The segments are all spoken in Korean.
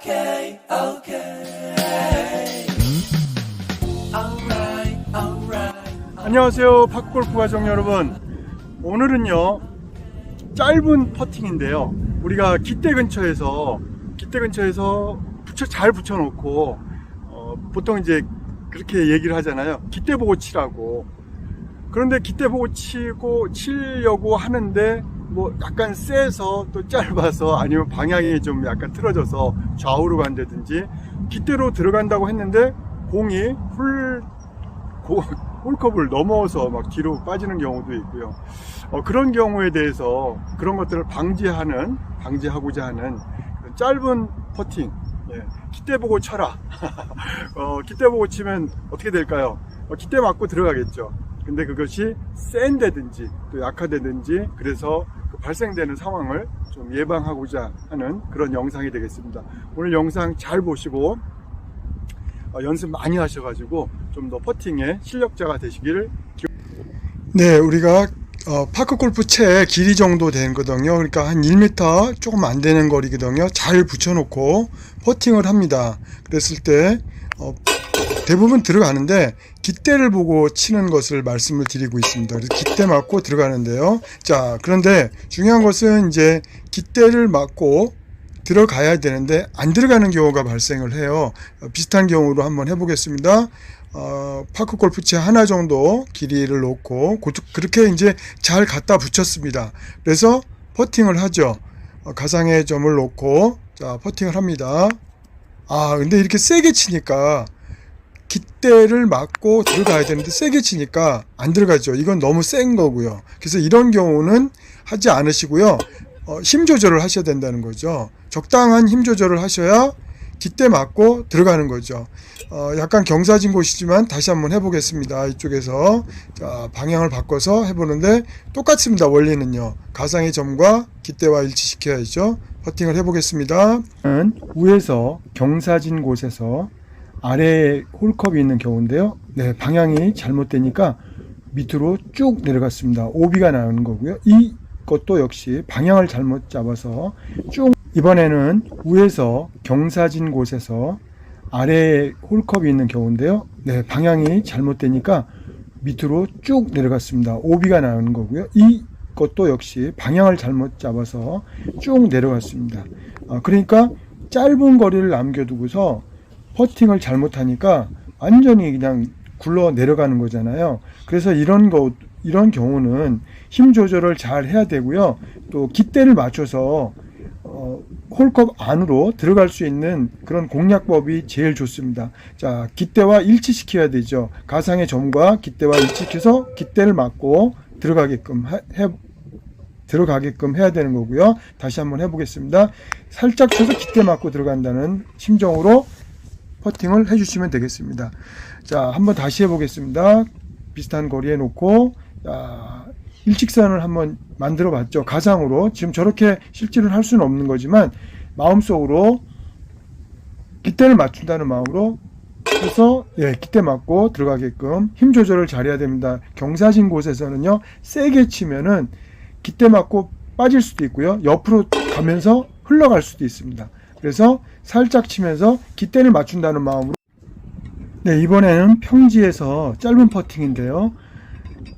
okay, okay. Alright, alright. 안녕하세요 파크골프 가족 여러분 오늘은요 짧은 퍼팅인데요 우리가 기대 근처에서 기대 근처에서 붙여 잘 붙여놓고 어, 보통 이제 그렇게 얘기를 하잖아요 기대 보고 치라고 그런데 기대 보고 치고 치려고 하는데 뭐 약간 세서 또 짧아서 아니면 방향이 좀 약간 틀어져서 좌우로 간다든지 기대로 들어간다고 했는데 공이 훌 고- 홀컵을 넘어서 막 뒤로 빠지는 경우도 있고요. 어, 그런 경우에 대해서 그런 것들을 방지하는, 방지하고자 하는 짧은 퍼팅. 예, 기대 보고 쳐라. 어, 기대 보고 치면 어떻게 될까요? 어, 기대 맞고 들어가겠죠. 근데 그것이 센데든지 또 약하다든지 그래서 그 발생되는 상황을 좀 예방하고자 하는 그런 영상이 되겠습니다. 오늘 영상 잘 보시고 어, 연습 많이 하셔가지고 좀 더 퍼팅의 실력자가 되시기를 네 우리가 어, 파크 골프 채 길이 정도 되거든요. 그러니까 한 1m 조금 안 되는 거리거든요. 잘 붙여놓고 퍼팅을 합니다. 그랬을 때 어, 대부분 들어가는데 깃대를 보고 치는 것을 말씀을 드리고 있습니다 그래서 깃대 맞고 들어가는데요 자 그런데 중요한 것은 이제 깃대를 맞고 들어가야 되는데 안 들어가는 경우가 발생을 해요. 어, 비슷한 경우로 한번 해보겠습니다. 어, 파크 골프채 하나 정도 길이를 놓고 고- 그렇게 이제 잘 갖다 붙였습니다. 그래서 퍼팅을 하죠. 어, 가상의 점을 놓고 자 퍼팅을 합니다. 아 근데 이렇게 세게 치니까 깃대를 맞고 들어가야 되는데 세게 치니까 안 들어가죠. 이건 너무 센 거고요. 그래서 이런 경우는 하지 않으시고요. 어, 힘 조절을 하셔야 된다는 거죠. 적당한 힘 조절을 하셔야 깃대 맞고 들어가는 거죠. 어, 약간 경사진 곳이지만 다시 한번 해보겠습니다. 이쪽에서 자, 방향을 바꿔서 해보는데 똑같습니다. 원리는요. 가상의 점과 깃대와 일치시켜야죠. 퍼팅을 해보겠습니다. 위에서 경사진 곳에서 아래에 홀컵이 있는 경우인데요. 네, 방향이 잘못되니까 밑으로 쭉 내려갔습니다. 오비가 나오는 거고요. 이 것도 역시 방향을 잘못 잡아서 쭉 이번에는 위에서 경사진 곳에서 아래에 홀컵이 있는 경우인데요. 네, 방향이 잘못되니까 밑으로 쭉 내려갔습니다. 오비가 나오는 거고요. 이 것도 역시 방향을 잘못 잡아서 쭉 내려갔습니다. 아, 그러니까 짧은 거리를 남겨두고서 퍼팅을 잘못하니까 완전히 그냥 굴러 내려가는 거잖아요. 그래서 이런 거 이런 경우는 힘 조절을 잘 해야 되고요. 또 깃대를 맞춰서 어, 홀컵 안으로 들어갈 수 있는 그런 공략법이 제일 좋습니다. 자, 깃대와 일치시켜야 되죠. 가상의 점과 깃대와 일치시켜서 깃대를 맞고 들어가게끔 하- 해 들어가게끔 해야 되는 거고요. 다시 한번 해보겠습니다. 살짝 쳐서 깃대 맞고 들어간다는 심정으로 퍼팅을 해주시면 되겠습니다. 자, 한번 다시 해보겠습니다. 비슷한 거리에 놓고, 자, 일직선을 한번 만들어 봤죠. 가상으로. 지금 저렇게 실질을 할 수는 없는 거지만, 마음속으로 깃대를 맞춘다는 마음으로 해서, 예, 깃대 맞고 들어가게끔 힘 조절을 잘해야 됩니다. 경사진 곳에서는요, 세게 치면은 깃대 맞고 빠질 수도 있고요. 옆으로 가면서 흘러갈 수도 있습니다. 그래서 살짝 치면서 깃대를 맞춘다는 마음으로 네, 이번에는 평지에서 짧은 퍼팅인데요.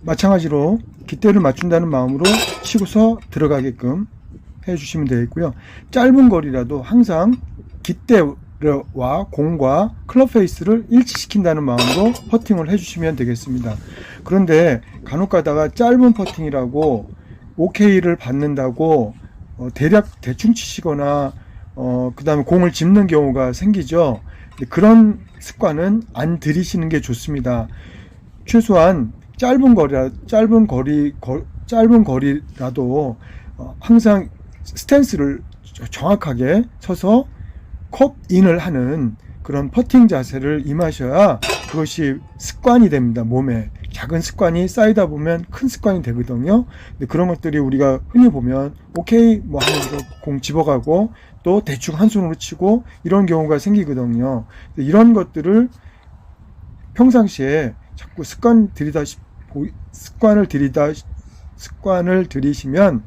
마찬가지로 깃대를 맞춘다는 마음으로 치고서 들어가게끔 해주시면 되겠고요. 짧은 거리라도 항상 깃대와 공과 클럽 페이스를 일치시킨다는 마음으로 퍼팅을 해주시면 되겠습니다. 그런데 간혹 가다가 짧은 퍼팅이라고 OK를 받는다고 어, 대략 대충 치시거나 어, 그 다음에 공을 짚는 경우가 생기죠. 그런 습관은 안 들이시는 게 좋습니다. 최소한 짧은 거리라, 짧은 거리, 거- 짧은 거리라도 어, 항상 스탠스를 저- 정확하게 서서 컵인을 하는 그런 퍼팅 자세를 임하셔야 그것이 습관이 됩니다. 몸에. 작은 습관이 쌓이다 보면 큰 습관이 되거든요. 근데 그런 것들이 우리가 흔히 보면 오케이 뭐 하면서 공 집어가고 또 대충 한 손으로 치고 이런 경우가 생기거든요. 이런 것들을 평상시에 자꾸 습관 들이다 습관을 들이다 습관을 들이시면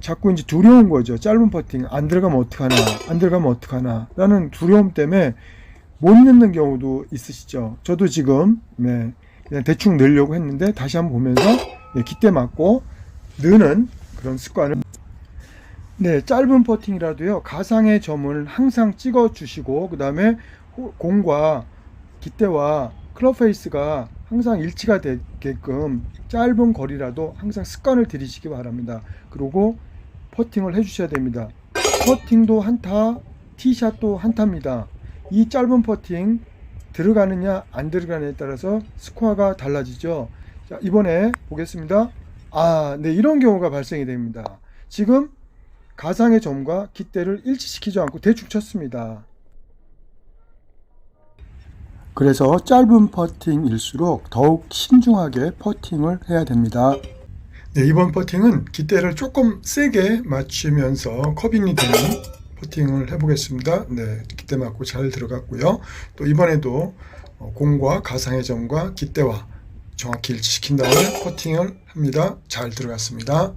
자꾸 이제 두려운 거죠. 짧은 퍼팅 안 들어가면 어떡하나, 안 들어가면 어떡하나 라는 두려움 때문에 못 넣는 경우도 있으시죠. 저도 지금 네, 그냥 대충 넣으려고 했는데 다시 한번 보면서 예, 깃대 맞고 넣는 그런 습관을 네, 짧은 퍼팅이라도요. 가상의 점을 항상 찍어 주시고 그 다음에 호- 공과 깃대와 클럽 페이스가 항상 일치가 되게끔 짧은 거리라도 항상 습관을 들이시기 바랍니다. 그리고 퍼팅을 해 주셔야 됩니다. 퍼팅도 한타, 티샷도 한타입니다. 이 짧은 퍼팅 들어가느냐 안 들어가느냐에 따라서 스코어가 달라지죠. 자, 이번에 보겠습니다. 아, 네, 이런 경우가 발생이 됩니다. 지금 가상의 점과 깃대를 일치시키지 않고 대충 쳤습니다. 그래서 짧은 퍼팅일수록 더욱 신중하게 퍼팅을 해야 됩니다. 네, 이번 퍼팅은 깃대를 조금 세게 맞추면서 커빙이 되는 퍼팅을 해보겠습니다. 네, 깃대 맞고 잘 들어갔고요. 또 이번에도 어, 공과 가상의 점과 깃대와 정확히 일치시킨 다음에 퍼팅을 합니다. 잘 들어갔습니다.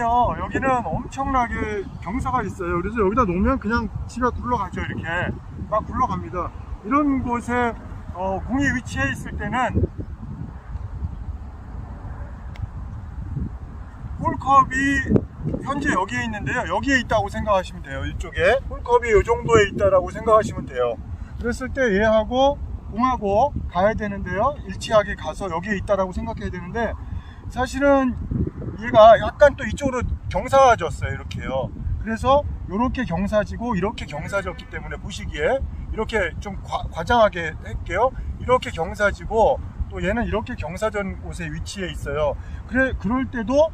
요 여기는 엄청나게 경사가 있어요. 그래서 여기다 놓으면 그냥 지가 굴러가죠. 이렇게 막 굴러갑니다. 이런 곳에 어, 공이 위치해 있을 때는 홀컵이 현재 여기에 있는데요. 여기에 있다고 생각하시면 돼요. 이쪽에 홀컵이 이 정도에 있다라고 생각하시면 돼요. 그랬을 때 얘하고 공하고 가야 되는데요. 일치하게 가서 여기에 있다라고 생각해야 되는데 사실은 얘가 약간 또 이쪽으로 경사졌어요. 이렇게요. 그래서 이렇게 경사지고 이렇게 경사졌기 때문에 보시기에 이렇게 좀 과, 장하게 할게요. 이렇게 경사지고 또 얘는 이렇게 경사전 곳에 위치해 있어요. 그래 그럴 때도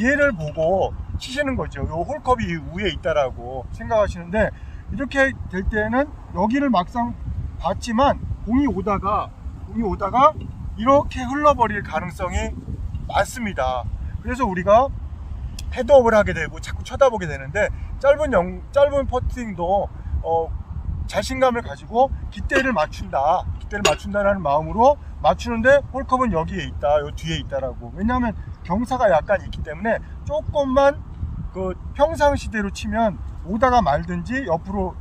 얘를 보고 치시는 거죠. 요 홀컵이 위에 있다라고 생각하시는데 이렇게 될 때는 여기를 막상 봤지만 공이 오다가 공이 오다가 이렇게 흘러버릴 가능성이 많습니다. 그래서 우리가 헤드업을 하게 되고 자꾸 쳐다보게 되는데 짧은 영, 짧은 퍼팅도 어, 자신감을 가지고 깃대를 맞춘다. 깃대를 맞춘다라는 마음으로 맞추는데 홀컵은 여기에 있다. 요 뒤에 있다라고. 왜냐하면 경사가 약간 있기 때문에 조금만 그 평상시대로 치면 오다가 말든지 옆으로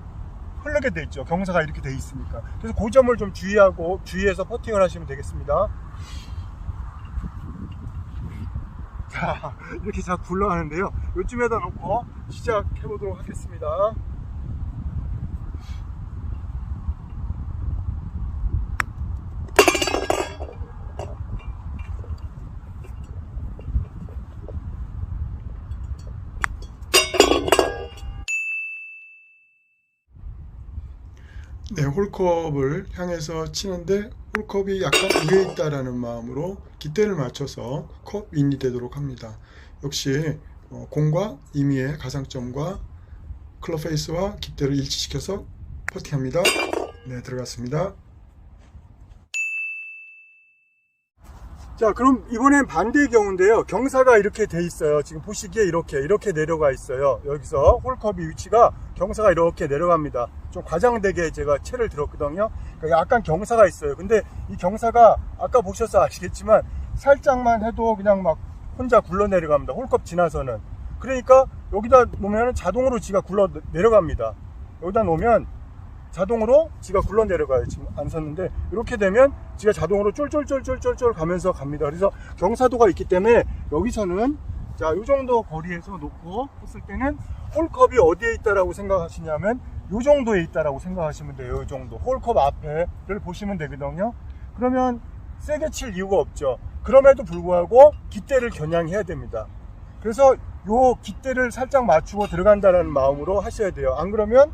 흐르게 돼 있죠. 경사가 이렇게 돼 있으니까. 그래서 그 점을 좀 주의하고 주의해서 퍼팅을 하시면 되겠습니다. 자, 이렇게 자 굴러가는데요. 요쯤에다 놓고 시작해 보도록 하겠습니다. 네, 홀컵을 향해서 치는데 홀컵이 약간 위에 있다라는 마음으로 깃대를 맞춰서 컵 인이 되도록 합니다. 역시 어, 공과 임의의 가상점과 클럽 페이스와 깃대를 일치시켜서 퍼팅합니다. 네, 들어갔습니다. 자, 그럼 이번엔 반대의 경우인데요. 경사가 이렇게 돼 있어요. 지금 보시기에 이렇게, 이렇게 내려가 있어요. 여기서 홀컵이 위치가 경사가 이렇게 내려갑니다. 좀 과장되게 제가 채를 들었거든요. 그러니까 약간 경사가 있어요. 근데 이 경사가 아까 보셔서 아시겠지만 살짝만 해도 그냥 막 혼자 굴러 내려갑니다. 홀컵 지나서는. 그러니까 여기다 놓으면 자동으로 지가 굴러 내려갑니다. 여기다 놓으면 자동으로 지가 굴러 내려가요. 지금 안 섰는데 이렇게 되면 지가 자동으로 쫄쫄쫄쫄쫄쫄 가면서 갑니다. 그래서 경사도가 있기 때문에 여기서는 자, 이 정도 거리에서 놓고 했을 때는 홀컵이 어디에 있다라고 생각하시냐면 이 정도에 있다라고 생각하시면 돼요. 이 정도. 홀컵 앞에를 보시면 되거든요. 그러면 세게 칠 이유가 없죠. 그럼에도 불구하고 깃대를 겨냥해야 됩니다. 그래서 요 깃대를 살짝 맞추고 들어간다는 마음으로 하셔야 돼요. 안 그러면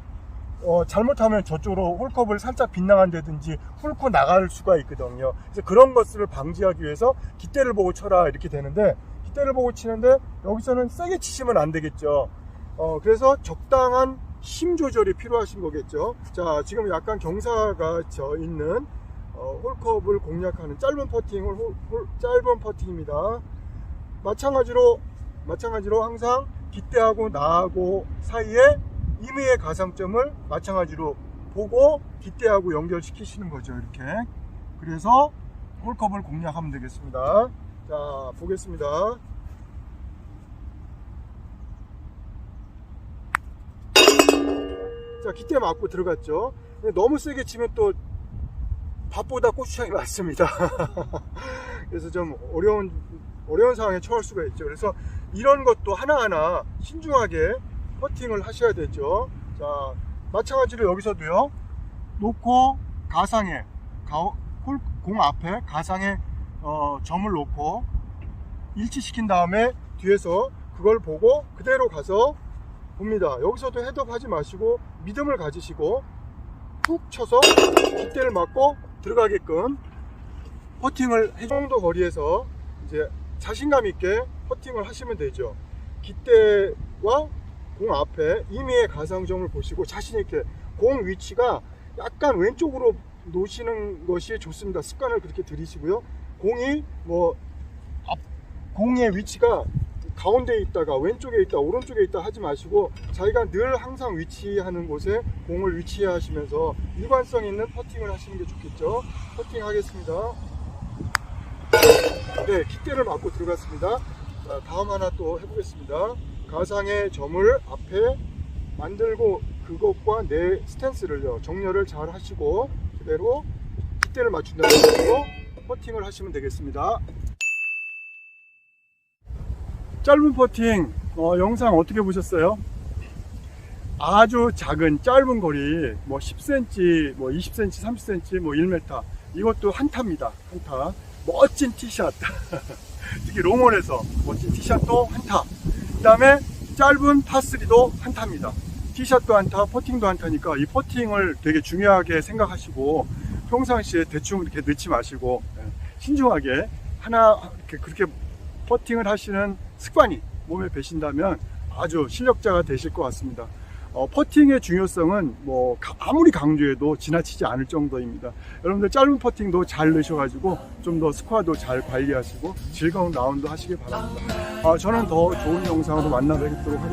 어, 잘못하면 저쪽으로 홀컵을 살짝 빗나간다든지 훑고 나갈 수가 있거든요. 그래서 그런 것을 방지하기 위해서 깃대를 보고 쳐라 이렇게 되는데 깃대를 보고 치는데 여기서는 세게 치시면 안 되겠죠. 어, 그래서 적당한 힘 조절이 필요하신 거겠죠. 자, 지금 약간 경사가 져 있는 어, 홀컵을 공략하는 짧은 퍼팅, 홀, 홀- 짧은 퍼팅입니다. 마찬가지로 마찬가지로 항상 깃대하고 나하고 사이에 임의의 가상점을 마찬가지로 보고 깃대하고 연결시키시는 거죠 이렇게 그래서 홀컵을 공략하면 되겠습니다 자 보겠습니다 자, 기대 맞고 들어갔죠. 너무 세게 치면 또 밥보다 고추장이 많습니다. 그래서 좀 어려운 어려운 상황에 처할 수가 있죠. 그래서 이런 것도 하나하나 신중하게 퍼팅을 하셔야 되죠. 자, 마찬가지로 여기서도요. 놓고 가상에 가- 홀- 공 앞에 가상에 어, 점을 놓고 일치시킨 다음에 뒤에서 그걸 보고 그대로 가서 봅니다. 여기서도 헤드업 하지 마시고 믿음을 가지시고 툭 쳐서 깃대를 맞고 들어가게끔 퍼팅을 이 정도 거리에서 이제 자신감 있게 퍼팅을 하시면 되죠. 깃대와 공 앞에 임의의 가상점을 보시고 자신 있게 공 위치가 약간 왼쪽으로 놓으시는 것이 좋습니다. 습관을 그렇게 들이시고요. 공이 뭐 앞, 공의 위치가 가운데에 있다가 왼쪽에 있다 오른쪽에 있다 하지 마시고 자기가 늘 항상 위치하는 곳에 공을 위치하시면서 일관성 있는 퍼팅을 하시는 게 좋겠죠. 퍼팅 하겠습니다. 네, 킥대를 맞고 들어갔습니다. 자, 다음 하나 또 해보겠습니다. 가상의 점을 앞에 만들고 그것과 내 스탠스를요 정렬을 잘 하시고 그대로 킥대를 맞춘다는 식으로 퍼팅을 하시면 되겠습니다. 짧은 퍼팅 어, 영상 어떻게 보셨어요? 아주 작은 짧은 거리 뭐 10cm, 뭐 20cm, 30cm, 뭐 1m 이것도 한타입니다. 한타. 멋진 티샷. 특히 롱원에서 멋진 티샷도 한타. 그 다음에 짧은 파3도 한타입니다. 티샷도 한타, 퍼팅도 한타니까 이 퍼팅을 되게 중요하게 생각하시고 평상시에 대충 이렇게 넣지 마시고 예, 신중하게 하나 그렇게 퍼팅을 하시는 습관이 몸에 배신다면 아주 실력자가 되실 것 같습니다. 어, 퍼팅의 중요성은 뭐 가- 아무리 강조해도 지나치지 않을 정도입니다. 여러분들 짧은 퍼팅도 잘 넣으셔가지고 좀 더 스코어도 잘 관리하시고 즐거운 라운드 하시길 바랍니다. 아, 저는 더 좋은 영상으로 만나 뵙도록 하겠습니다.